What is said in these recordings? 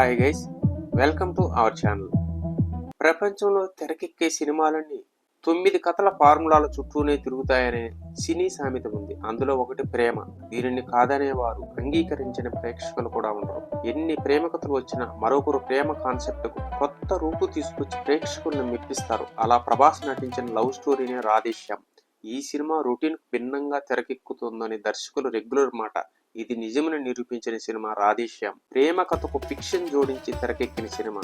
Hi guys welcome to our channel ప్రపంచంలో తెరకెక్కే సినిమాలన్నీ తొమ్మిది కథల ఫార్ములాల చుట్టూనే తిరుగుతాయనే సినీ సామెత ఉంది. అందులో ఒకటి ప్రేమ. దీనిని కాదనే వారు అంగీకరించిన ప్రేక్షకులు కూడా ఉండరు. ఎన్ని ప్రేమ కథలు వచ్చినా మరొకరు ప్రేమ కాన్సెప్ట్కు కొత్త రూపు తీసుకొచ్చి ప్రేక్షకులను మెప్పిస్తారు. అలా ప్రభాస్ నటించిన లవ్ స్టోరీనే రాధేశ్యాం ఈ సినిమా రొటీన్ భిన్నంగా తెరకెక్కుతుందని దర్శకులు రెగ్యులర్ మాట ఇది నిజమని నిరూపించిన సినిమా రాధేశ్యామ్. ప్రేమ కథకు ఫిక్షన్ జోడించి తెరకెక్కిన సినిమా.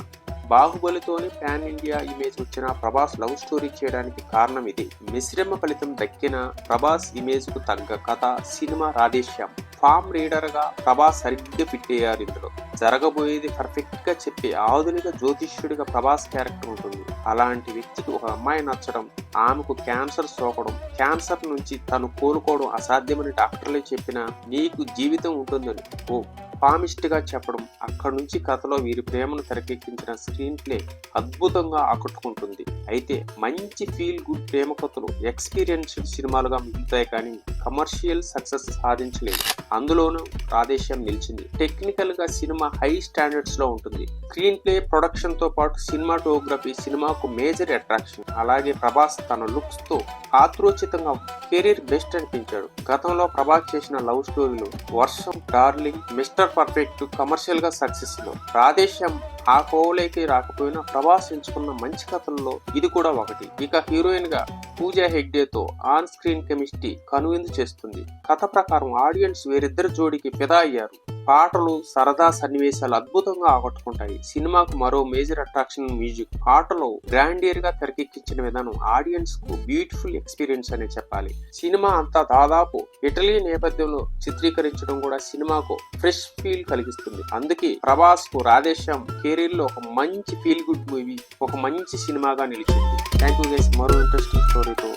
బాహుబలితోనే పాన్ ఇండియా ఇమేజ్ వచ్చిన ప్రభాస్ లవ్ స్టోరీ చేయడానికి కారణం ఇది. మిశ్రమ ఫలితం దక్కిన ప్రభాస్ ఇమేజ్కు తగ్గ కథ సినిమా రాధేశ్యామ్. ఫామ్ రీడర్గా ప్రభాస్ సరిగ్గా ఫిట్ అయ్యారు ఇందులో. జరగబోయేది పర్ఫెక్ట్గా చెప్పే ఆధునిక జ్యోతిష్యుడిగా ప్రభాస్ క్యారెక్టర్ ఉంటుంది. అలాంటి వ్యక్తికి ఒక అమ్మాయి నచ్చడం ఆమెకు క్యాన్సర్ సోకడం క్యాన్సర్ నుంచి తను కోలుకోవడం అసాధ్యమని డాక్టర్లే చెప్పినా నీకు జీవితం ఉంటుందని. ఓ పామిస్ట్గా చెప్పడం అక్కడి నుంచి కథలో వీరి ప్రేమను తెరకెక్కించిన స్క్రీన్ ప్లే అద్భుతంగా ఆకట్టుకుంటుంది. అయితే మంచి ఫీల్ గుడ్ ప్రేమ కథలు ఎక్స్పీరియన్స్డ్ సినిమాలుగా మిగులుతాయి కానీ కమర్షియల్ సక్సెస్ సాధించలేదు. అందులోనూ ప్రాదేశ్యం నిలిచింది. టెక్నికల్గా సినిమా హై స్టాండర్డ్స్లో ఉంటుంది. స్క్రీన్ ప్లే ప్రొడక్షన్తో పాటు సినిమాటోగ్రఫీ సినిమాకు మేజర్ అట్రాక్షన్. అలాగే ప్రభాస్ తన లుక్స్తో ఆత్రోచితంగా కెరీర్ బెస్ట్ అనిపించాడు. గతంలో ప్రభాస్ చేసిన లవ్ స్టోరీలు వర్షం డార్లింగ్ మిస్టర్ పర్ఫెక్ట్ కమర్షియల్గా సక్సెస్లో ప్రాదేశ్యం ఆ కోవలేకి రాకపోయినా ప్రభాస్ ఎంచుకున్న మంచి కథల్లో ఇది కూడా ఒకటి. ఇక హీరోయిన్గా పూజా హెగ్డేతో ఆన్ స్క్రీన్ కెమిస్ట్రీ కనువిందు చేస్తుంది. కథ ప్రకారం ఆడియన్స్ వేరిద్దరు జోడికి ఫిదా అయ్యారు. పాటలు సరదా సన్నివేశాలు అద్భుతంగా ఆకట్టుకుంటాయి. సినిమాకు మరో మేజర్ అట్రాక్షన్ మ్యూజిక్. పాటలు గ్రాండియర్గా తెరకెక్కించిన విధానం ఆడియన్స్కు బ్యూటిఫుల్ ఎక్స్పీరియన్స్ అనే చెప్పాలి. సినిమా అంతా దాదాపు ఇటలీ నేపథ్యంలో చిత్రీకరించడం కూడా సినిమాకు ఫ్రెష్ ఫీల్ కలిగిస్తుంది. అందుకే ప్రభాస్కు రాధేశ్యామ్ కెరీర్లో ఒక మంచి ఫీల్ గుడ్ మూవీ ఒక మంచి సినిమాగా నిలిచింది. Thank you guys. మరో ఇంట్రెస్టింగ్ స్టోరీతో